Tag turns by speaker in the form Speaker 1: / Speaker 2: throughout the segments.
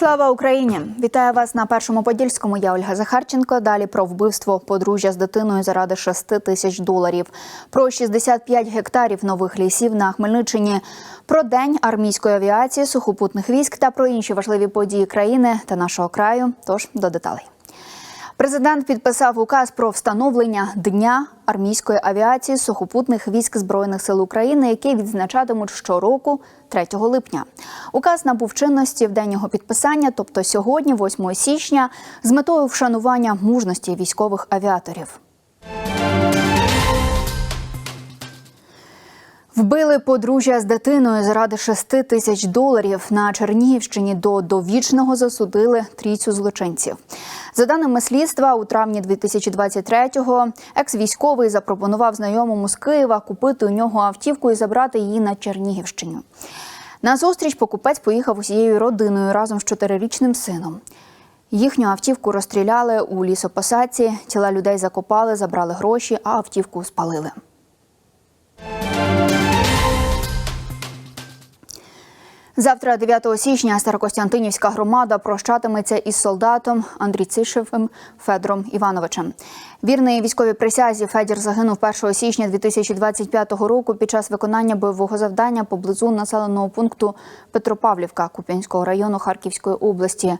Speaker 1: Слава Україні! Вітаю вас на першому подільському. Я Ольга Захарченко. Далі про вбивство подружжя з дитиною заради 6 тисяч доларів. Про 65 гектарів нових лісів на Хмельниччині. Про день армійської авіації, сухопутних військ та про інші важливі події країни та нашого краю. Тож до деталей. Президент підписав указ про встановлення дня армійської авіації сухопутних військ збройних сил України, який відзначатимуть щороку 3 липня. Указ набув чинності в день його підписання, тобто сьогодні, 8 січня, з метою вшанування мужності військових авіаторів. Вбили подружжя з дитиною заради 6 тисяч доларів на Чернігівщині. До довічного засудили трійцю злочинців. За даними слідства, у травні 2023-го екс-військовий запропонував знайомому з Києва купити у нього автівку і забрати її на Чернігівщину. На зустріч покупець поїхав усією родиною разом з чотирирічним сином. Їхню автівку розстріляли у лісопосадці, тіла людей закопали, забрали гроші, а автівку спалили. Завтра, 9 січня, Старокостянтинівська громада прощатиметься із солдатом Андрій Цишевим Федором Івановичем. Вірний військовій присязі Федір загинув 1 січня 2025 року під час виконання бойового завдання поблизу населеного пункту Петропавлівка Куп'янського району Харківської області.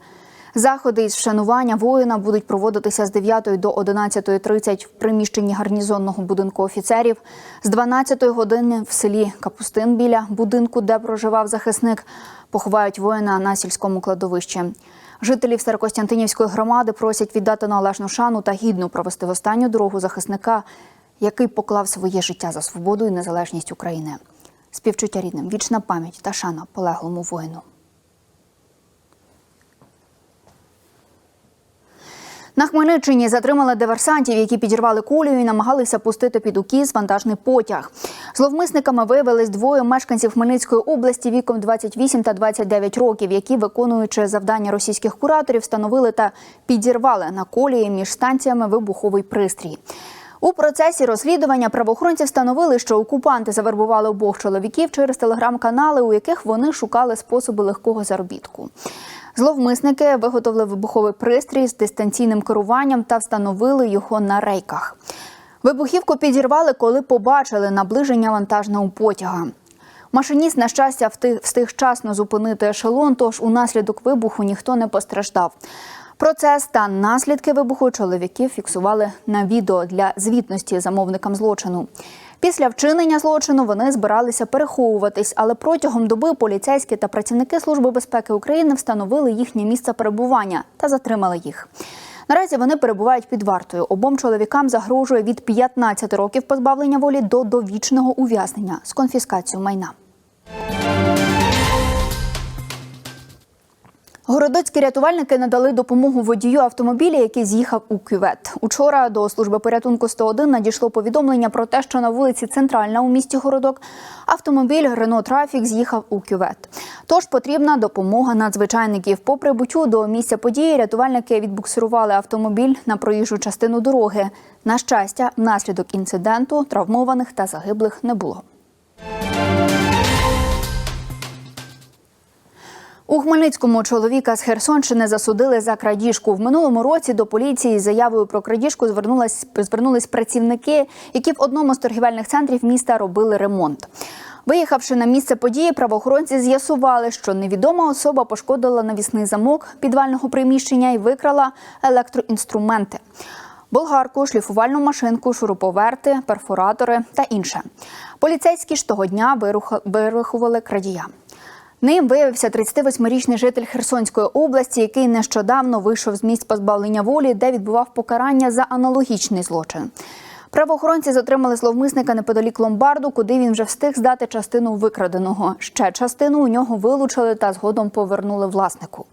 Speaker 1: Заходи із вшанування воїна будуть проводитися з 9 до 11.30 в приміщенні гарнізонного будинку офіцерів, з 12 години в селі Капустин біля будинку, де проживав захисник, поховають воїна на сільському кладовищі. Жителів Старокостянтинівської громади просять віддати належну шану та гідно провести в останню дорогу захисника, який поклав своє життя за свободу і незалежність України. Співчуття рідним, вічна пам'ять та шана полеглому воїну. На Хмельниччині затримали диверсантів, які підірвали колію і намагалися пустити під укіз вантажний потяг. Зловмисниками виявились двоє мешканців Хмельницької області віком 28 та 29 років, які, виконуючи завдання російських кураторів, встановили та підірвали на колії між станціями вибуховий пристрій. У процесі розслідування правоохоронці встановили, що окупанти завербували обох чоловіків через телеграм-канали, у яких вони шукали способи легкого заробітку. Зловмисники виготовили вибуховий пристрій з дистанційним керуванням та встановили його на рейках. Вибухівку підірвали, коли побачили наближення вантажного потяга. Машиніст, на щастя, встиг, вчасно зупинити ешелон, тож унаслідок вибуху ніхто не постраждав. Процес та наслідки вибуху чоловіків фіксували на відео для звітності замовникам злочину. Після вчинення злочину вони збиралися переховуватись, але протягом доби поліцейські та працівники Служби безпеки України встановили їхнє місце перебування та затримали їх. Наразі вони перебувають під вартою. Обом чоловікам загрожує від 15 років позбавлення волі до довічного ув'язнення з конфіскацією майна. Городоцькі рятувальники надали допомогу водію автомобіля, який з'їхав у кювет. Учора до служби порятунку 101 надійшло повідомлення про те, що на вулиці Центральна у місті Городок автомобіль Рено Трафік з'їхав у кювет. Тож потрібна допомога надзвичайників. По прибуттю до місця події рятувальники відбуксирували автомобіль на проїжджу частину дороги. На щастя, внаслідок інциденту травмованих та загиблих не було. У Хмельницькому чоловіка з Херсонщини засудили за крадіжку. В минулому році до поліції з заявою про крадіжку звернулись, звернулись працівники, які в одному з торгівельних центрів міста робили ремонт. Виїхавши на місце події, правоохоронці з'ясували, що невідома особа пошкодила навісний замок підвального приміщення і викрала електроінструменти. Болгарку, шліфувальну машинку, шуруповерти, перфоратори та інше. Поліцейські ж того дня вирахували крадія. Ним виявився 38-річний житель Херсонської області, який нещодавно вийшов з місць позбавлення волі, де відбував покарання за аналогічний злочин. Правоохоронці затримали зловмисника неподалік ломбарду, куди він вже встиг здати частину викраденого. Ще частину у нього вилучили та згодом повернули власнику.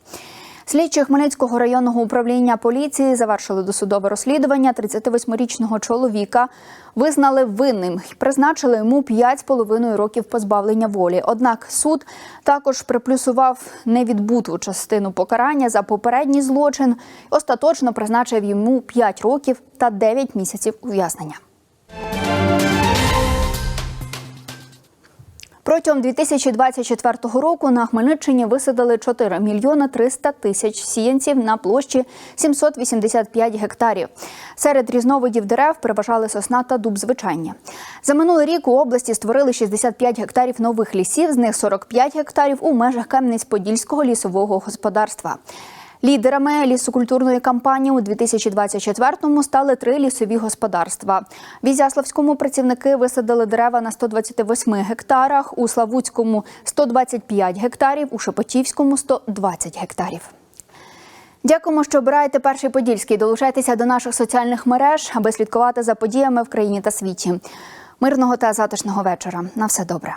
Speaker 1: Слідчі Хмельницького районного управління поліції завершили досудове розслідування 38-річного чоловіка. Визнали винним і призначили йому 5,5 років позбавлення волі. Однак суд також приплюсував невідбуту частину покарання за попередній злочин. Остаточно призначив йому 5 років та 9 місяців ув'язнення. Протягом 2024 року на Хмельниччині висадили 4 мільйони 300 тисяч сіянців на площі 785 гектарів. Серед різновидів дерев переважали сосна та дуб звичайні. За минулий рік у області створили 65 гектарів нових лісів, з них 45 гектарів у межах Кам'янець-Подільського лісового господарства. Лідерами лісокультурної кампанії у 2024-му стали три лісові господарства. В Ізяславському працівники висадили дерева на 128 гектарах, у Славутському – 125 гектарів, у Шепетівському – 120 гектарів. Дякуємо, що обираєте перший подільський. Долучайтеся до наших соціальних мереж, аби слідкувати за подіями в країні та світі. Мирного та затишного вечора. На все добре.